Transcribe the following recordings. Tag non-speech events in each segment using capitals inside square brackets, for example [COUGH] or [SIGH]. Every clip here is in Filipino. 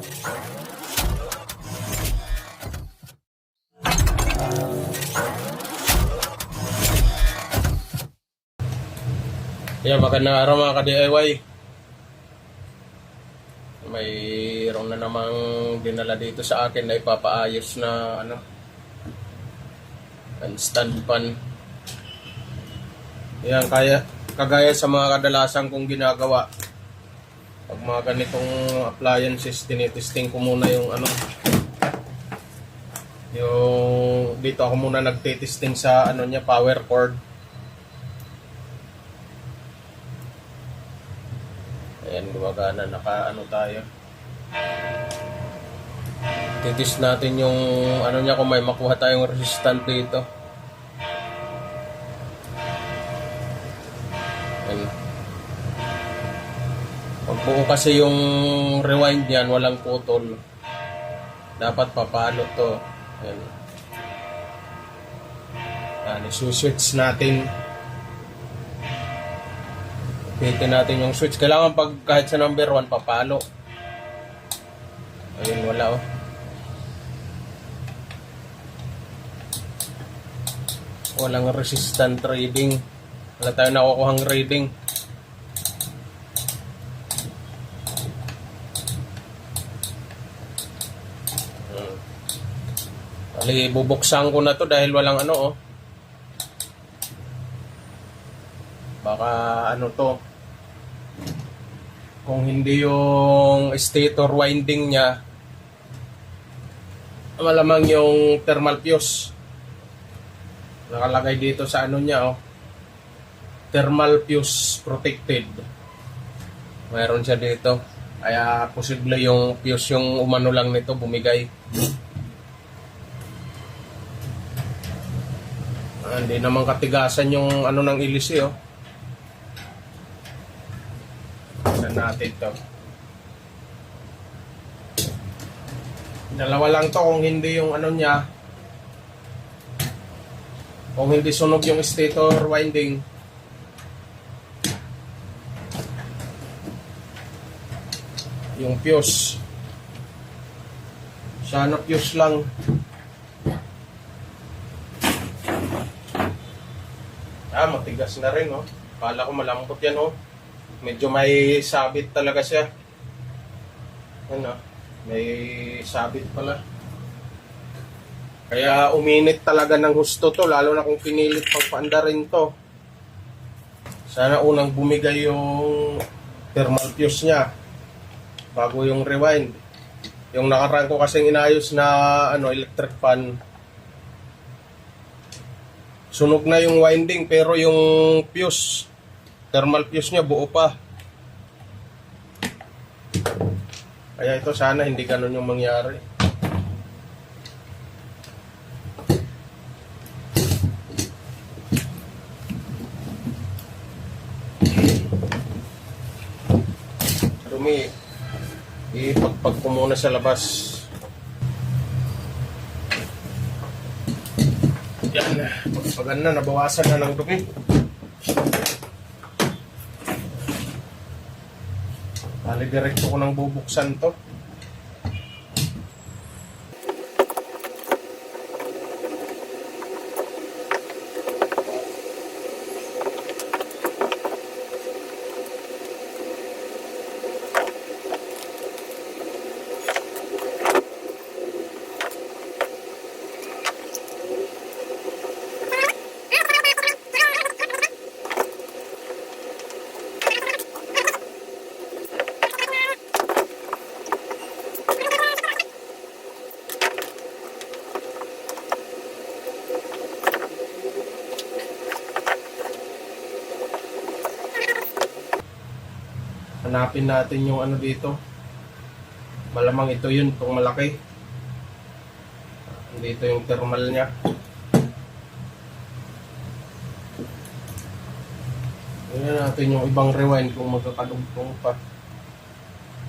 Yeah, magandang araw mga ka-DIY. Mayroon na namang dinala dito sa akin na ipapaayos na ano stand pan. Yan, kaya kagaya sa mga kadalasan kong ginagawa. Pag mga ganitong appliances, tinitesting ko muna yung ano yung dito ako muna nagtitesting sa ano niya power cord Ayan, gumagana. Naka, ano tayo. Titis natin yung, ano niya, kung may makuha tayong resistant dito. Buo kasi yung rewind niyan, walang putol. Dapat papalo to. Ayan. Ayan, isuswitch natin. Pitin natin yung switch. Kailangan pag kahit sa number 1, papalo. Ayun, wala oh. Walang resistant reading. Wala tayo nakukuhang reading. Bali, bubuksan ko na to dahil walang ano oh. Baka ano to. Kung hindi yung stator winding niya, malamang yung thermal fuse. Nakalagay dito sa ano niya, oh. Thermal fuse protected. Mayroon siya dito. Kaya posible yung fuse yung umano lang nito bumigay. Hindi naman katigasan yung ano ng ilisi, oh. Tignan natin to. Dalawa lang to kung hindi yung ano niya. Kung hindi sunog yung stator winding. Yung fuse. Sana fuse lang. Ah, matigas na rin, oh. Kala ko malambot yan, oh. Medyo may sabit talaga siya. Ano? May sabit pala. Kaya uminit talaga ng gusto to, lalo na kung pinilit pagpaanda rin to. Sana unang bumigay yung thermal fuse niya bago yung rewind. Yung nakaraan ko kasing inayos na ano electric fan. Sunog na yung winding pero yung fuse thermal fuse niya buo pa. Kaya ito sana hindi ganun yung mangyari. Rumi, ipagpag ko muna sa labas. Yan pagpagan na, nabawasan na ng dumi. Bali, diretso ko nang bubuksan to. Hanapin natin yung ano dito. Malamang ito yun, itong malaki. Dito yung thermal niya. Tingnan natin yung ibang rewind kung magkakalugtong pa.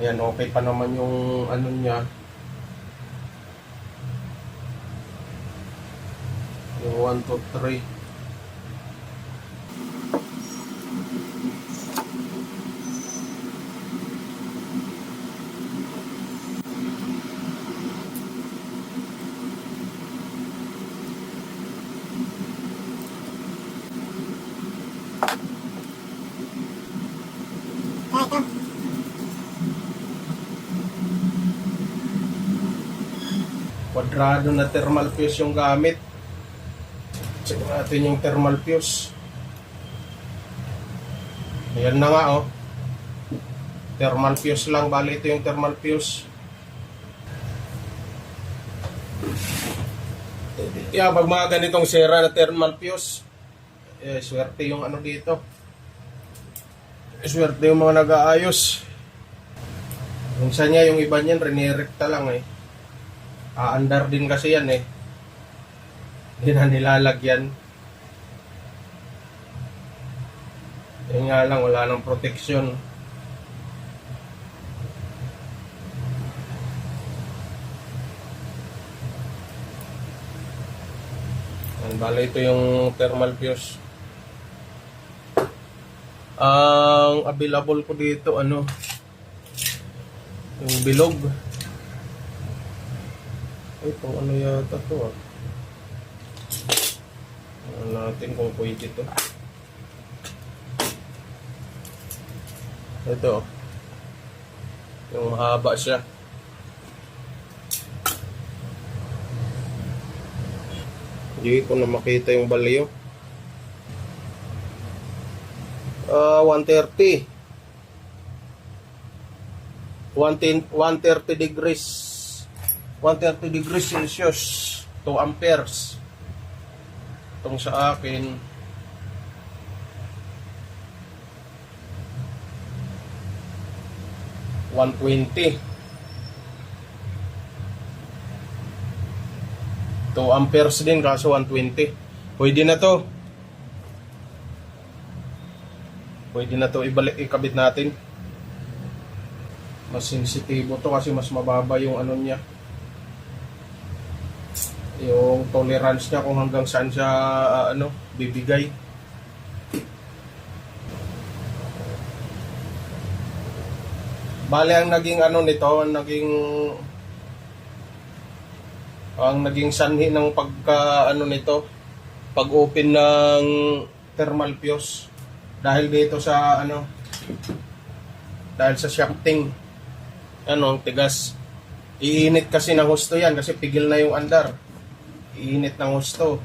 Ayan, okay pa naman yung ano niya. Yung 1, 2, 3. Kwadrado na thermal fuse yung gamit. Check natin yung thermal fuse. Ayan na nga oh. Thermal fuse lang. Bali ito yung thermal fuse. Yeah, pag mga ganitong sira na thermal fuse, eh, swerte yung ano dito. Swerte yung mga nag-aayos. Minsan niya yung iba niyan, rinirekta lang eh. Aandar din kasi yan eh. Hindi na nilalagyan. Yun nga lang, wala nang proteksyon. Yan, bale ito yung thermal fuse. Ang available ko dito, ano, yung bilog. Ay, pang ano yata to ah. Ano natin kung pwede to. Ito. Yung mahaba siya. Hindi ko na makita yung baliw. Ah, 130. 110 130 degrees 130 degrees Celsius 2 amperes itong sa akin One twenty. 2 amperes din kaso 120. Pwede na to. Pwede na to ibalik ikabit natin. Mas sensitibo to kasi mas mababa yung ano niya. Yung tolerance niya kung hanggang saan siya ah, ano bibigay. Bale ang naging ano nito, ang naging ang naging sanhi ng pagka ano nito, pag-open ng thermal fuse. Dahil dito sa ano dahil sa shafting ano ang tigas. Iinit kasi ng husto yan kasi pigil na yung andar iinit ng husto.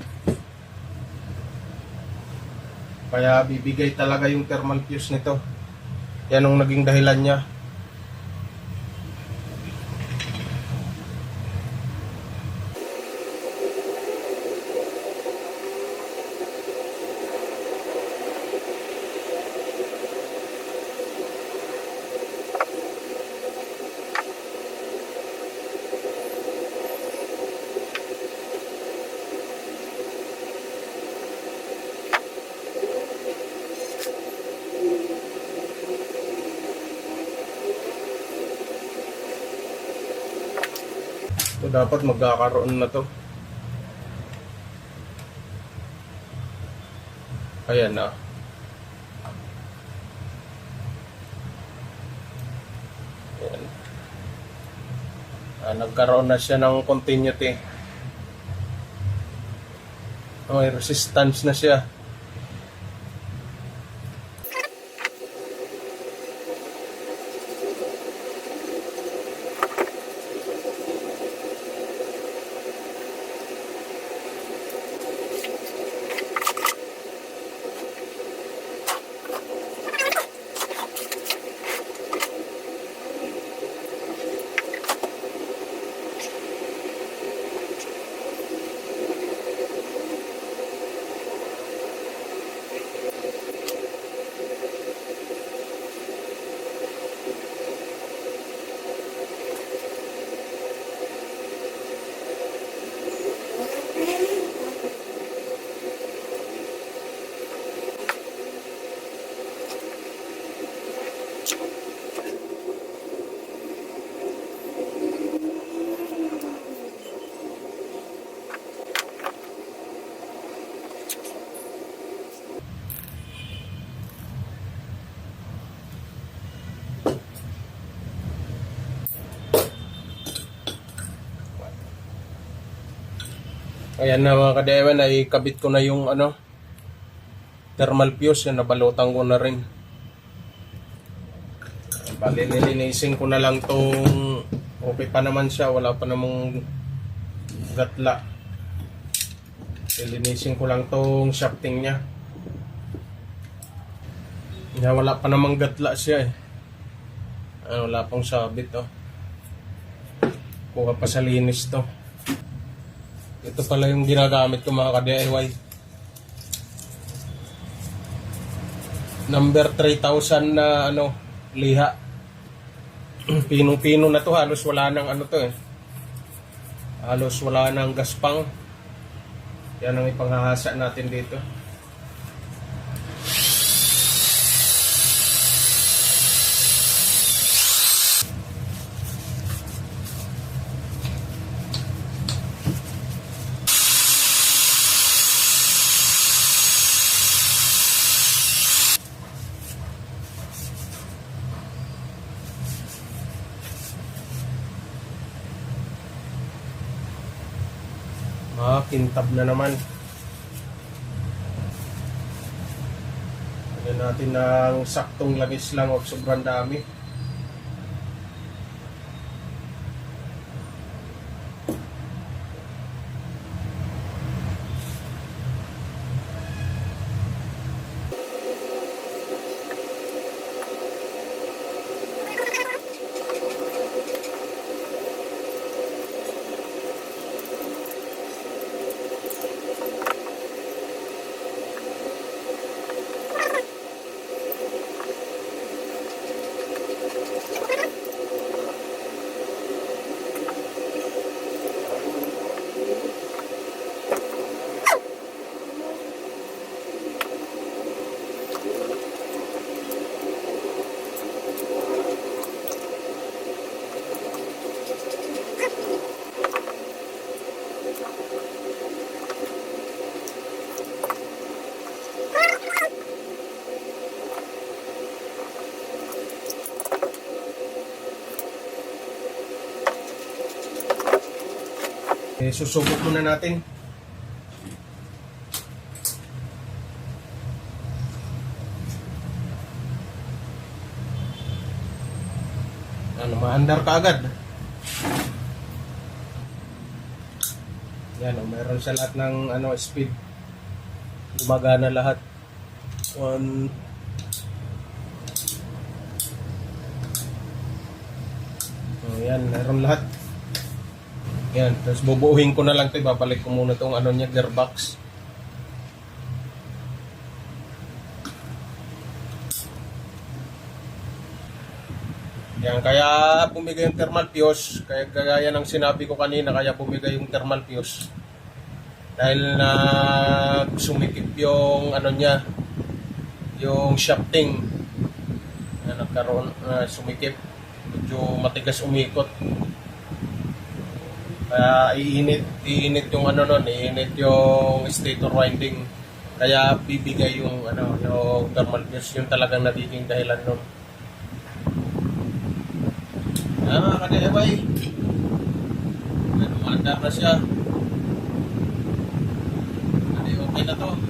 Kaya bibigay talaga yung thermal fuse nito. Yan ang naging dahilan niya So dapat magkakaroon na to. Ayan na. Ayan. Ah, nagkaroon na siya ng continuity. May resistance na siya. Ayan na mga kadewan, ay kabit ko na yung ano, thermal fuse, yan nabalutan ko na rin. Bali, nilinisin ko na lang tong, okay pa naman siya, wala pa namang gatla. Ilinisin ko lang tong shafting niya. Kaya wala pa namang gatla siya eh. Ano, wala pang sabit oh. Kuha pa sa linis to. Ito pala yung ginagamit ko mga ka-DIY. Number 3000 na ano, liha. [CLEARS THROAT] Pinong-pino na to, halos wala nang ano to eh. Halos wala nang gaspang. Yan ang ipanghahasa natin dito. Ah, kintab na naman. Lagyan natin ng saktong langis lang o sobrang dami. Eh, susubok muna natin. Ano, maandar ka agad. Yan, oh, meron sa lahat ng ano, speed. Gumagana lahat. One, Oh, yan, meron lahat. Yan, tapos bubuuhin ko na lang 'to, babalik ko muna tong ano niya, gearbox. Yan, kaya bumigay yung thermal fuse, kaya gaya ng sinabi ko kanina, kaya bumigay yung thermal fuse. Dahil na sumikip yung ano niya, yung shafting. Na nagkaroon, na sumikip. Medyo matigas umikot. Kaya iinit, iinit yung ano nun, iinit yung stator winding. Kaya bibigay yung ano, yung thermal fuse, yung talagang nagiging dahilan nun. Ah, mga ka-DIY. Maandar na siya. Hindi, okay na to.